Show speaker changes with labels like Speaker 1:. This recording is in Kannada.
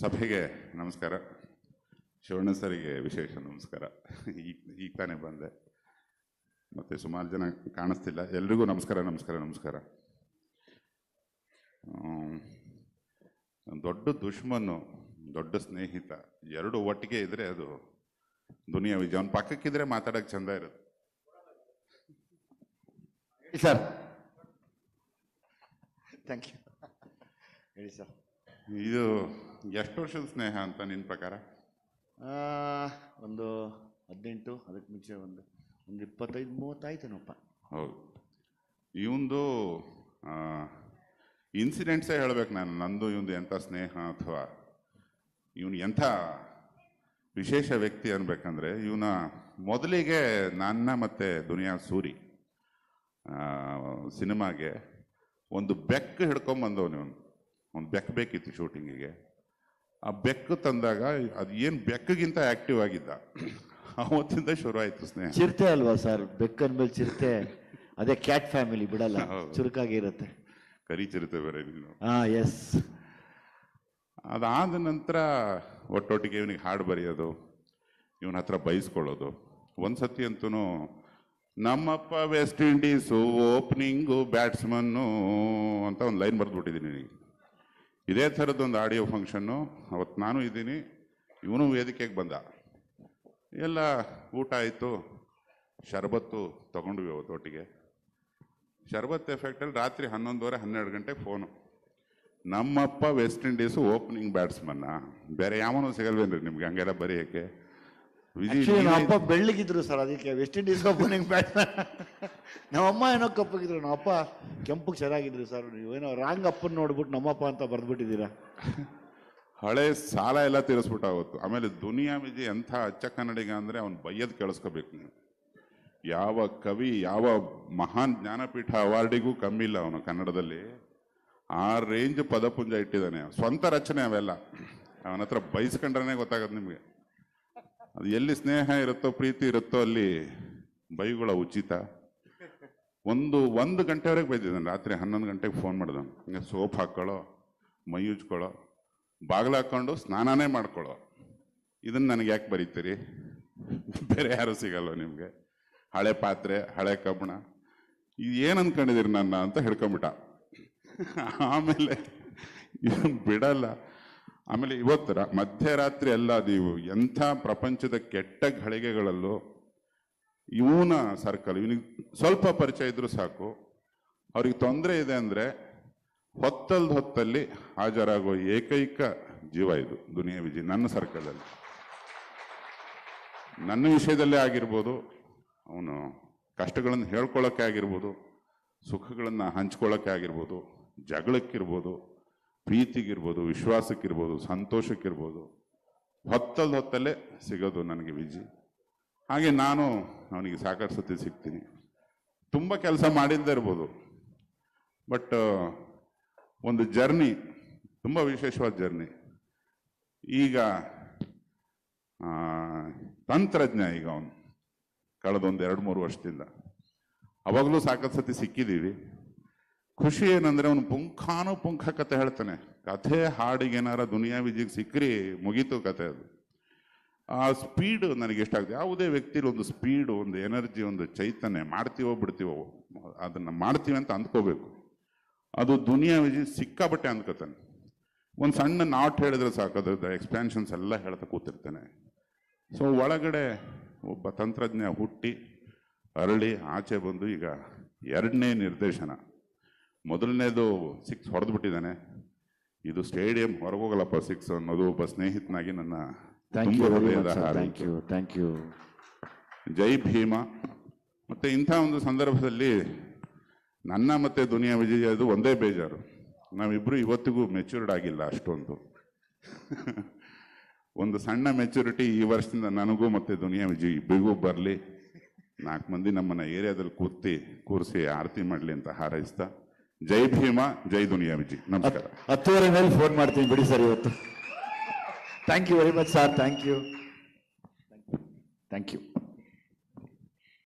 Speaker 1: ಸಭೆಗೆ ನಮಸ್ಕಾರ. ಶಿವಣ್ಣ ಸರಿಗೆ ವಿಶೇಷ ನಮಸ್ಕಾರ. ಈಗ ಈಗ ತಾನೇ ಬಂದೆ. ಮತ್ತು ಸುಮಾರು ಜನ ಕಾಣಿಸ್ತಿಲ್ಲ. ಎಲ್ರಿಗೂ ನಮಸ್ಕಾರ ನಮಸ್ಕಾರ ನಮಸ್ಕಾರ. ದೊಡ್ಡ ದುಶ್ಮನು ದೊಡ್ಡ ಸ್ನೇಹಿತ ಎರಡು ಒಟ್ಟಿಗೆ ಇದ್ದರೆ ಅದು ದುನಿಯಾ ವಿಜಯ. ಅವ್ನ ಪಕ್ಕಕ್ಕಿದ್ರೆ ಮಾತಾಡೋಕೆ ಚಂದ ಇರುತ್ತೆ.
Speaker 2: ಸರ್. Thank you. ಹೇಳಿ ಸರ್.
Speaker 1: ಇದು ಎಷ್ಟು ವರ್ಷದ ಸ್ನೇಹ ಅಂತ ನಿನ್ನ ಪ್ರಕಾರ?
Speaker 2: ಒಂದು ಹದಿನೆಂಟು ಅದಕ್ಕೆ ಮುಂಚೆ ಒಂದು ಒಂದು ಇಪ್ಪತ್ತೈದು ಮೂವತ್ತಾಯ್ತೇನಪ್ಪ.
Speaker 1: ಹೌದು. ಇವಂದು ಇನ್ಸಿಡೆಂಟ್ಸೇ ಹೇಳ್ಬೇಕು ನಾನು. ನಂದು ಇವಂದು ಎಂಥ ಸ್ನೇಹ ಅಥವಾ ಇವನು ಎಂಥ ವಿಶೇಷ ವ್ಯಕ್ತಿ ಅನ್ಬೇಕಂದ್ರೆ ಇವನ ಮೊದಲಿಗೆ ನನ್ನ ಮತ್ತು ದುನಿಯಾ ಸೂರಿ ಸಿನಿಮಾಗೆ ಒಂದು ಬೆಕ್ಕು ಹಿಡ್ಕೊಂಬಂದವನು ಇವನು. ಒಂದು ಬೆಕ್ಕು ಬೇಕಿತ್ತು ಶೂಟಿಂಗಿಗೆ. ಆ ಬೆಕ್ಕು ತಂದಾಗ ಅದು ಏನು ಬೆಕ್ಕಗಿಂತ ಆ್ಯಕ್ಟಿವ್ ಆಗಿದ್ದ. ಅವತ್ತಿಂದ ಶುರು ಆಯಿತು ಸ್ನೇಹ.
Speaker 2: ಚಿರತೆ ಅಲ್ವಾ ಸರ್? ಬೆಕ್ಕನ ಮೇಲೆ ಚಿರತೆ. ಅದೇ ಕ್ಯಾಟ್ ಫ್ಯಾಮಿಲಿ ಬಿಡಲ್ಲ
Speaker 1: ಇರುತ್ತೆ.
Speaker 2: ಕರಿ
Speaker 1: ಚಿರತ್ತೆ ಬೇರೆ ನೀನು
Speaker 2: ಹಾ ಎಸ್
Speaker 1: ಅದಾದ ನಂತರ ಒಟ್ಟೊಟ್ಟಿಗೆ ಇವನಿಗೆ ಹಾಡು ಬರೆಯೋದು ಇವನ ಹತ್ರ ಬೈಸ್ಕೊಳ್ಳೋದು. ಒಂದ್ಸತಿ ಅಂತೂ ನಮ್ಮಪ್ಪ ವೆಸ್ಟ್ ಇಂಡೀಸು ಓಪನಿಂಗು ಬ್ಯಾಟ್ಸ್ಮನ್ನು ಅಂತ ಒಂದು ಲೈನ್ ಬರೆದ್ಬಿಟ್ಟಿದ್ದೀನಿ ನಿನಗೆ. ಇದೇ ಥರದ್ದೊಂದು ಆಡಿಯೋ ಫಂಕ್ಷನ್ನು ಅವತ್ತು ನಾನು ಇದ್ದೀನಿ, ಇವನು ವೇದಿಕೆಗೆ ಬಂದ. ಎಲ್ಲ ಊಟ ಆಯಿತು, ಶರಬತ್ತು ತಗೊಂಡ್ವಿ ಅವತ್ತು ಒಟ್ಟಿಗೆ ಶರಬತ್ ಎಫೆಕ್ಟಲ್ಲಿ ರಾತ್ರಿ ಹನ್ನೊಂದುವರೆ, ಹನ್ನೆರಡು ಗಂಟೆಗೆ ಫೋನು ನಮ್ಮಪ್ಪ ವೆಸ್ಟ್ ಇಂಡೀಸು ಓಪನಿಂಗ್ ಬ್ಯಾಟ್ಸ್ಮನ್ನ ಬೇರೆ ಯಾವನೂ ಸಿಗಲ್ವೇನ್ರಿ ನಿಮ್ಗೆ? ಹಂಗೆಲ್ಲ ಬರೆಯೋಕ್ಕೆ?
Speaker 2: ಆಕ್ಚುಲಿ ನಮ್ಮ ಅಪ್ಪ ಬೆಳ್ಳಗಿದ್ರು ಸರ್ ಅದಕ್ಕೆ ವೆಸ್ಟ್ ಇಂಡೀಸ್ ಓಪನಿಂಗ್ ಬ್ಯಾಟ್ ನಮ್ಮ ಅಮ್ಮ ಏನೋ ಕಪ್ಪಗಿದ್ರು ನಮ್ಮ ಅಪ್ಪ ಕೆಂಪಗೆ ಚೆನ್ನಾಗಿದ್ರು ಸರ್. ನೀವೇನೋ ರಾಂಗ್ ಅಪ್ಪನ ನೋಡ್ಬಿಟ್ಟು ನಮ್ಮಪ್ಪ ಅಂತ ಬರ್ದ್ಬಿಟ್ಟಿದ್ದೀರಾ.
Speaker 1: ಹಳೆ ಸಾಲ ಎಲ್ಲ ತೀರಿಸ್ಬಿಟ್ಟಾಗುತ್ತೆ. ಅವತ್ತು ಆಮೇಲೆ ದುನಿಯಾ ವಿಜಿ ಎಂಥ ಅಚ್ಚ ಕನ್ನಡಿಗ ಅಂದರೆ ಅವ್ನು ಬೈಯದ್ ಕೇಳಿಸ್ಕೋಬೇಕು ನೀವು. ಯಾವ ಕವಿ ಯಾವ ಮಹಾನ್ ಜ್ಞಾನಪೀಠ ಅವಾರ್ಡಿಗೂ ಕಮ್ಮಿ ಇಲ್ಲ ಅವನು ಕನ್ನಡದಲ್ಲಿ. ಆ ರೇಂಜ್ ಪದಪುಂಜ ಇಟ್ಟಿದ್ದಾನೆ. ಸ್ವಂತ ರಚನೆ ಅವೆಲ್ಲ. ಅವನ ಹತ್ರ ಬಯಸ್ಕೊಂಡ್ರೆ ಗೊತ್ತಾಗತ್ತೆ ನಿಮಗೆ. ಅದು ಎಲ್ಲಿ ಸ್ನೇಹ ಇರುತ್ತೋ, ಪ್ರೀತಿ ಇರುತ್ತೋ ಅಲ್ಲಿ ಬೈಗಳ ಉಚಿತ. ಒಂದು ಒಂದು ಗಂಟೆವರೆಗೆ ಬೈದಿದ್ದಾನೆ ರಾತ್ರಿ ಹನ್ನೊಂದು ಗಂಟೆಗೆ ಫೋನ್ ಮಾಡಿದನು ಹಿಂಗೆ ಸೋಪ್ ಹಾಕ್ಕೊಳ್ಳೋ ಮೈ ಉಜ್ಕೊಳ್ಳೋ ಬಾಗಿಲು ಹಾಕ್ಕೊಂಡು ಸ್ನಾನನೇ ಮಾಡ್ಕೊಳ್ಳೋ. ಇದನ್ನು ನನಗೆ ಯಾಕೆ ಬರೀತೀರಿ? ಬೇರೆ ಯಾರು ಸಿಗಲ್ಲ ನಿಮಗೆ? ಹಳೆ ಪಾತ್ರೆ, ಹಳೆ ಕಬ್ಬಣ. ಇದು ಏನು ಅಂದ್ಕೊಂಡಿದ್ದೀರಿ ನನ್ನ ಅಂತ ಹಿಡ್ಕೊಂಬಿಟ್ಟ ಆಮೇಲೆ ಇದನ್ನು ಬಿಡಲ್ಲ. ಆಮೇಲೆ ಇವತ್ತು ಮಧ್ಯರಾತ್ರಿ ಅಲ್ಲ ನೀವು ಎಂಥ ಪ್ರಪಂಚದ ಕೆಟ್ಟ ಘಳಿಗೆಗಳಲ್ಲೂ ಇವನ ಸರ್ಕಲ್, ಇವನಿಗೆ ಸ್ವಲ್ಪ ಪರಿಚಯ ಇದ್ರೂ ಸಾಕು. ಅವ್ರಿಗೆ ತೊಂದರೆ ಇದೆ ಅಂದರೆ ಹೊತ್ತಲ್ದ ಹೊತ್ತಲ್ಲಿ ಹಾಜರಾಗೋ ಏಕೈಕ ಜೀವ ಇದು, ದುನಿಯಾ ವಿಜಿ, ನನ್ನ ಸರ್ಕಲಲ್ಲಿ ನನ್ನ ವಿಷಯದಲ್ಲೇ ಆಗಿರ್ಬೋದು, ಅವನು ಕಷ್ಟಗಳನ್ನು ಹೇಳ್ಕೊಳ್ಳೋಕ್ಕೆ ಆಗಿರ್ಬೋದು, ಸುಖಗಳನ್ನು ಹಂಚ್ಕೊಳ್ಳೋಕ್ಕೆ ಆಗಿರ್ಬೋದು, ಜಗಳಕ್ಕಿರ್ಬೋದು ಪ್ರೀತಿಗಿರ್ಬೋದು, ವಿಶ್ವಾಸಕ್ಕಿರ್ಬೋದು, ಸಂತೋಷಕ್ಕಿರ್ಬೋದು ಹೊತ್ತಲ್ಲಿ ಹೊತ್ತಲ್ಲೇ ಸಿಗೋದು ನನಗೆ ವಿಜಿ. ಹಾಗೆ ನಾನು ಅವನಿಗೆ ಸಾಕಷ್ಟು ಸತಿ ಸಿಗ್ತೀನಿ. ತುಂಬ ಕೆಲಸ ಮಾಡಿದ್ದೇ ಇರ್ಬೋದು. ಬಟ್, ಒಂದು ಜರ್ನಿ, ತುಂಬ ವಿಶೇಷವಾದ ಜರ್ನಿ. ಈಗ ತಂತ್ರಜ್ಞ ಈಗ ಅವನು, ಕಳೆದೊಂದು ಎರಡು ಮೂರು ವರ್ಷದಿಂದ. ಅವಾಗಲೂ ಸಾಕಷ್ಟು ಸತಿ ಸಿಕ್ಕಿದ್ದೀವಿ ಖುಷಿ ಏನಂದ್ರೆ ಅವನು ಪುಂಖಾನು ಪುಂಖ ಕತೆ ಹೇಳ್ತಾನೆ. ಕಥೆ ಹಾಡಿಗೆ ಏನಾರ ದುನಿಯಾ ವಿಜಿಗೆ ಸಿಕ್ಕ್ರಿ, ಮುಗೀತು ಕತೆ ಅದು. ಆ ಸ್ಪೀಡ್ ನನಗೆ ಇಷ್ಟ ಆಗುತ್ತೆ ಯಾವುದೇ ವ್ಯಕ್ತಿಲಿ ಒಂದು ಸ್ಪೀಡ್ ಒಂದು ಎನರ್ಜಿ ಒಂದು ಚೈತನ್ಯ ಮಾಡ್ತೀವೋ ಬಿಡ್ತೀವೋ, ಅದನ್ನು ಮಾಡ್ತೀವಿ ಅಂತ ಅಂದ್ಕೋಬೇಕು. ಅದು ದುನಿಯಾ ವಿಜಿ ಸಿಕ್ಕಾಬಟ್ಟೆ ಅಂದ್ಕೋತಾನೆ. ಒಂದು ಸಣ್ಣ ನಾಟ್ ಹೇಳಿದ್ರೆ ಸಾಕು ಅದ್ರದ್ದು ಎಕ್ಸ್ಪ್ಯಾನ್ಷನ್ಸ್ ಎಲ್ಲ ಹೇಳ್ತಾ ಕೂತಿರ್ತಾನೆ. ಸೊ ಒಳಗಡೆ ಒಬ್ಬ ತಂತ್ರಜ್ಞ ಹುಟ್ಟಿ, ಅರಳಿ, ಆಚೆ ಬಂದು ಈಗ ಎರಡನೇ ನಿರ್ದೇಶನ. ಮೊದಲನೇದು ಸಿಕ್ಸ್ ಹೊಡೆದು ಬಿಟ್ಟಿದ್ದಾನೆ ಇದು ಸ್ಟೇಡಿಯಂ ಹೊರಗೋಗಲ್ಲಪ್ಪ ಸಿಕ್ಸ್ ಅನ್ನೋದು ಒಬ್ಬ ಸ್ನೇಹಿತನಾಗಿ ನನ್ನ
Speaker 2: ಥ್ಯಾಂಕ್ ಯು ಥ್ಯಾಂಕ್ ಯು
Speaker 1: ಜೈ ಭೀಮ. ಮತ್ತು ಇಂಥ ಒಂದು ಸಂದರ್ಭದಲ್ಲಿ ನನ್ನ ಮತ್ತು ದುನಿಯಾ ವಿಜಯ ಅದು ಒಂದೇ ಬೇಜಾರು. ನಾವಿಬ್ಬರು ಇವತ್ತಿಗೂ ಮೆಚೂರ್ಡ್ ಆಗಿಲ್ಲ ಅಷ್ಟೊಂದು. ಒಂದು ಸಣ್ಣ ಮೆಚುರಿಟಿ ಈ ವರ್ಷದಿಂದ ನನಗೂ ಮತ್ತು ದುನಿಯಾ ವಿಜಯ್ ಇಬ್ಬರಿಗೂ ಬರಲಿ. ನಾಲ್ಕು ಮಂದಿ ನಮ್ಮನ್ನ ಏರಿಯಾದಲ್ಲಿ ಕೂತಿ ಕೂರಿಸಿ ಆರತಿ ಮಾಡಲಿ ಅಂತ ಹಾರೈಸ್ತಾ. ಜೈ ಭೀಮ ಜೈ ದುನಿಯಾ ವಿಜಿ ನಮಸ್ಕಾರ.
Speaker 2: ಹತ್ತುವರೆ ಮೇಲೆ ಫೋನ್ ಮಾಡ್ತೀನಿ ಬಿಡಿ ಸರ್ ಇವತ್ತು. Thank you very much sir thank you thank you